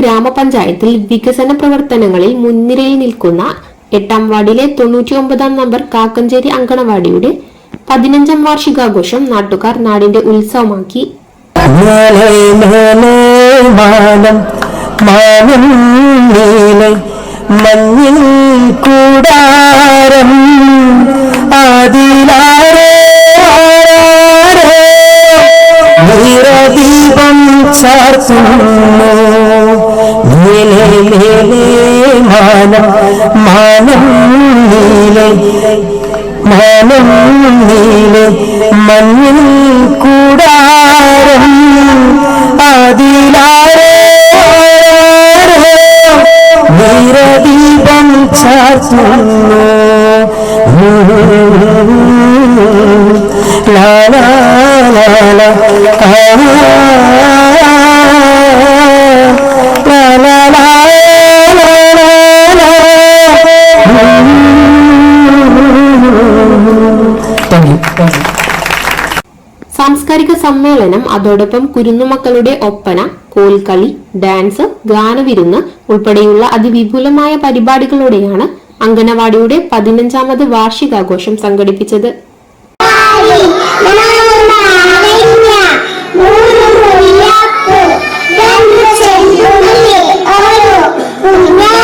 ഗ്രാമപഞ്ചായത്തിൽ വികസന പ്രവർത്തനങ്ങളിൽ മുൻനിരയിൽ നിൽക്കുന്ന എട്ടാം വാർഡിലെ തൊണ്ണൂറ്റി ഒമ്പതാം നമ്പർ കാക്കഞ്ചേരി അങ്കണവാടിയുടെ പതിനഞ്ചാം വാർഷികാഘോഷം നാട്ടുകാർ നാടിന്റെ ഉത്സവമാക്കി. മഞ്ഞിൽ കൂടാരം ആരാരോ നീരദീപം ചാർത്തുന്നു. നീലെ മേലെ മാനം മാനം നീലെ മാനം നീലെ മഞ്ഞിൽ കൂടാരം അതിലാരോ? നീരദീപം ചാർത്തുന്നു ലാലാ ലാലാ സാംസ്കാരിക സമ്മേളനം അതോടൊപ്പം കുരുന്നുമക്കളുടെ ഒപ്പന കോൽക്കളി ഡാൻസ് ഗാനവിരുന്ന് ഉൾപ്പെടെയുള്ള അതിവിപുലമായ പരിപാടികളോടെയാണ് അംഗനവാടിയുടെ പതിനഞ്ചാമത് വാർഷികാഘോഷം സംഘടിപ്പിച്ചത്. ഞങ്ങൾ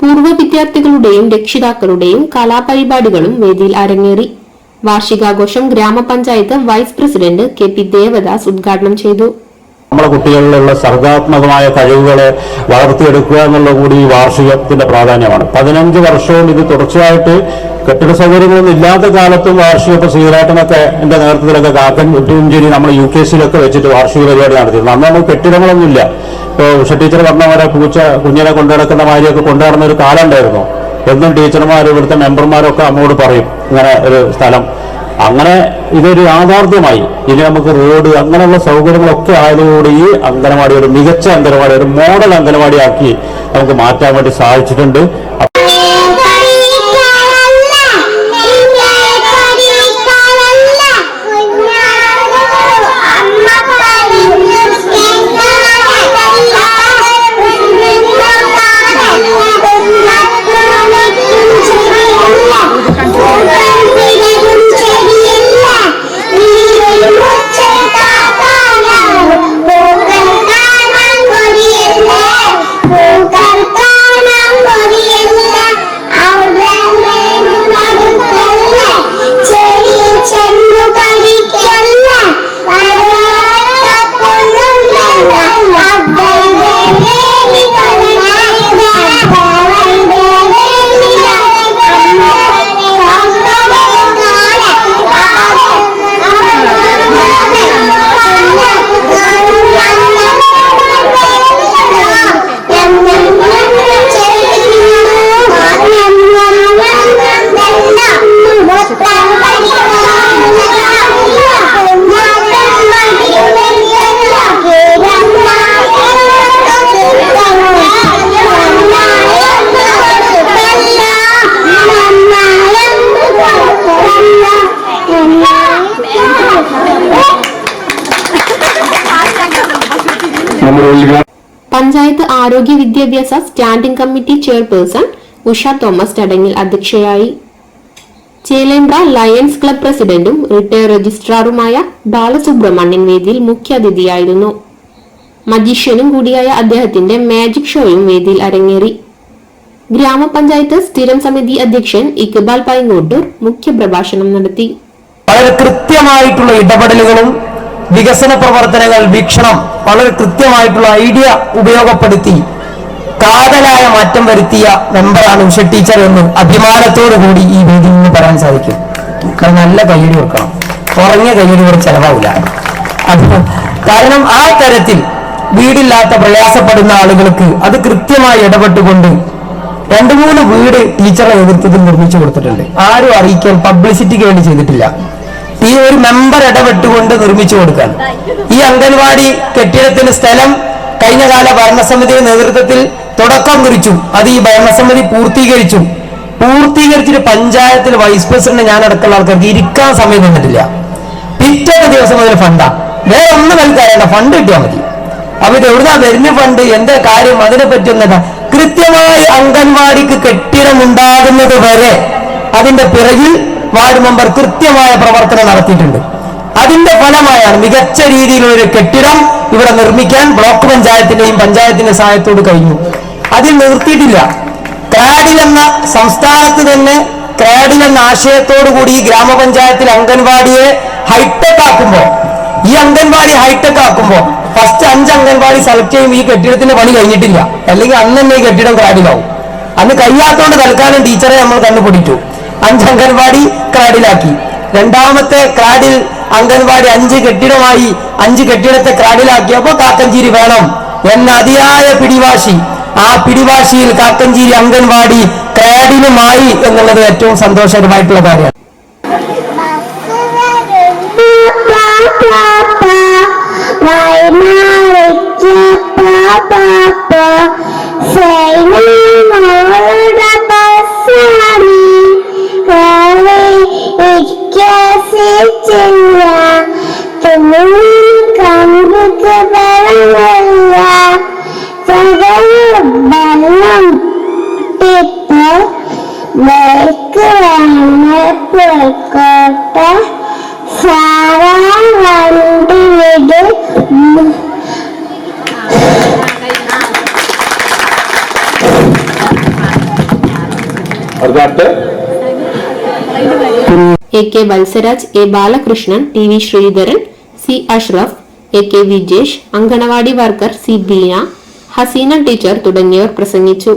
പൂർവ വിദ്യാർത്ഥികളുടെയും രക്ഷിതാക്കളുടെയും കലാപരിപാടികളും വേദിയിൽ അരങ്ങേറി. വാർഷികാഘോഷം ഗ്രാമപഞ്ചായത്ത് vice president K P Devadas ഉദ്ഘാടനം ചെയ്തു. നമ്മുടെ കുട്ടികളിലുള്ള സർഗാത്മകമായ കഴിവുകളെ വളർത്തിയെടുക്കുക എന്നുള്ള കൂടി ഈ വാർഷികത്തിന്റെ പ്രാധാന്യമാണ്. പതിനഞ്ച് വർഷവും ഇത് തുടർച്ചയായിട്ട് കെട്ടിട സൗകര്യങ്ങളൊന്നും ഇല്ലാത്ത കാലത്തും വാർഷിക ഇപ്പൊ ശ്രീരാട്ടനൊക്കെ എന്റെ നേതൃത്വത്തിലൊക്കെ കാക്കൻ ഉറ്റുഞ്ചേരി നമ്മൾ യു കെ സിയിലൊക്കെ വെച്ചിട്ട് വാർഷിക പരിപാടി നടത്തിയിരുന്നു അന്ന് നമുക്ക് കെട്ടിടങ്ങളൊന്നുമില്ല. ഇപ്പോൾ ഉഷ ടീച്ചർ പറഞ്ഞ പോലെ പൂച്ച കുഞ്ഞിനെ കൊണ്ടു നടക്കുന്ന മാതിരിയൊക്കെ കൊണ്ടു നടന്ന ഒരു കാലം ഉണ്ടായിരുന്നു. എന്നും ടീച്ചർമാർ ഇവിടുത്തെ മെമ്പർമാരൊക്കെ നമ്മോട് പറയും ഇങ്ങനെ ഒരു സ്ഥലം. അങ്ങനെ ഇതൊരു യാഥാർത്ഥ്യമായി. ഇനി നമുക്ക് റോഡ് അങ്ങനെയുള്ള സൗകര്യങ്ങളൊക്കെ ആയതോടുകൂടി ഈ അംഗനവാടി ഒരു മികച്ച അംഗനവാടി ഒരു മോഡൽ അംഗനവാടിയാക്കി നമുക്ക് മാറ്റാൻ വേണ്ടി സാധിച്ചിട്ടുണ്ട്. പഞ്ചായത്ത് ആരോഗ്യ വിദ്യാഭ്യാസ standing committee chairperson Usha Thomas ചടങ്ങിൽ അധ്യക്ഷയായി. ചേലേമ്പ്ര ലയൺസ് ക്ലബ് പ്രസിഡന്റും റിട്ടയർ രജിസ്ട്രാറുമായ ബാലസുബ്രഹ്മണ്യൻ വേദിയിൽ മുഖ്യാതിഥിയായിരുന്നു മജീഷ്യനും കൂടിയായ അദ്ദേഹത്തിന്റെ മാജിക് ഷോയും വേദിയിൽ അരങ്ങേറി. ഗ്രാമപഞ്ചായത്ത് സ്ഥിരം സമിതി അധ്യക്ഷൻ ഇക്ബാൽ പൈങ്ങോട്ടൂർ മുഖ്യപ്രഭാഷണം നടത്തി. വളരെ കൃത്യമായിട്ടുള്ള ഇടപെടലുകളും വികസന പ്രവർത്തനങ്ങൾ വീക്ഷണം വളരെ കൃത്യമായിട്ടുള്ള ഐഡിയ ഉപയോഗപ്പെടുത്തി കാതലായ മാറ്റം വരുത്തിയ മെമ്പറാണ് ഉഷ ടീച്ചർ എന്ന് അഭിമാനത്തോടു കൂടി ഈ വേദിയിൽ നിന്ന് പറയാൻ സാധിക്കും. കാരണം നല്ല കയ്യടി കൊടുക്കണം. കുറഞ്ഞ കയ്യടി കൂടെ ചെലവാവില്ല. കാരണം ആ തരത്തിൽ വീടില്ലാത്ത പ്രയാസപ്പെടുന്ന ആളുകൾക്ക് അത് കൃത്യമായി ഇടപെട്ടുകൊണ്ട് രണ്ടു മൂന്ന് വീട് ടീച്ചറുടെ നേതൃത്വത്തിൽ നിർമ്മിച്ചു കൊടുത്തിട്ടുണ്ട്. ആരും അറിയിക്കാൻ പബ്ലിസിറ്റിക്ക് വേണ്ടി ചെയ്തിട്ടില്ല. ഈ ഒരു മെമ്പർ ഇടപെട്ടുകൊണ്ട് നിർമ്മിച്ചു കൊടുക്കാൻ. ഈ അംഗൻവാടി കെട്ടിടത്തിന് സ്ഥലം കഴിഞ്ഞ കാല ഭരണസമിതിയുടെ നേതൃത്വത്തിൽ തുടക്കം കുറിച്ചു അത് ഈ ഭരണസമിതി പൂർത്തീകരിച്ചു. പൂർത്തീകരിച്ചിട്ട് പഞ്ചായത്തിൽ വൈസ് പ്രസിഡന്റ് ഞാൻ അടക്കമുള്ള ആൾക്കാർക്ക് ഇരിക്കാൻ സമയം തന്നിട്ടില്ല. പിറ്റേ ദിവസം മുതൽ ഫണ്ടാ വേറെ ഒന്നും നൽകാറില്ല ഫണ്ട് കിട്ടിയാൽ മതി. അപ്പൊ ഇത് എവിടുന്നാ വരുന്ന ഫണ്ട് എന്താ കാര്യം അതിനെ പറ്റിയൊന്നല്ല കൃത്യമായി അംഗൻവാടിക്ക് കെട്ടിടം ഉണ്ടാകുന്നത് വരെ അതിന്റെ പിറകിൽ വാർഡ് മെമ്പർ കൃത്യമായ പ്രവർത്തനം നടത്തിയിട്ടുണ്ട്. അതിന്റെ ഫലമായാണ് മികച്ച രീതിയിലുള്ള ഒരു കെട്ടിടം ഇവിടെ നിർമ്മിക്കാൻ ബ്ലോക്ക് പഞ്ചായത്തിന്റെയും പഞ്ചായത്തിന്റെ സഹായത്തോട് കഴിഞ്ഞു. അതിൽ നിർത്തിയിട്ടില്ല. ക്രാഡിൽ എന്ന സംസ്ഥാനത്ത് തന്നെ ക്രാഡിൽ എന്ന ആശയത്തോടു കൂടി ഈ ഗ്രാമപഞ്ചായത്തിൽ അംഗൻവാടിയെ ഹൈടെക് ആക്കുമ്പോൾ ഈ അംഗൻവാടി ഹൈടെക് ആക്കുമ്പോൾ ഫസ്റ്റ് അഞ്ച് അംഗൻവാടി സെലക്ട് ചെയ്യും. ഈ കെട്ടിടത്തിന്റെ പണി കഴിഞ്ഞിട്ടില്ല. അല്ലെങ്കിൽ അന്ന് തന്നെ ഈ കെട്ടിടം ക്രാഡിലാവും. അന്ന് കഴിയാത്തോണ്ട് തൽക്കാലം ടീച്ചറെ നമ്മൾ കണ്ടുപിടിച്ചു. അഞ്ച് അംഗൻവാടി ക്രാഡിലാക്കി. രണ്ടാമത്തെ ക്രാഡിൽ അംഗൻവാടി അഞ്ച് കെട്ടിടമായി അഞ്ച് കെട്ടിടത്തെ ക്രാഡിലാക്കിയപ്പോ കാക്കഞ്ചേരി വേണം. എന്ന അതിയായ പിടിവാശി. ആ പിടിവാശിയിൽ കാക്കഞ്ചേരി അംഗൻവാടി ക്രാഡിലുമായി എന്നുള്ളത് ഏറ്റവും സന്തോഷകരമായിട്ടുള്ള കാര്യമാണ്. Make A K Vatsaraj A Balakrishnan T V Sreedharan C Ashraf A K Vijesh anganwadi worker C Beena Haseena teacher തുടങ്ങിയവർ പ്രസംഗിച്ചു.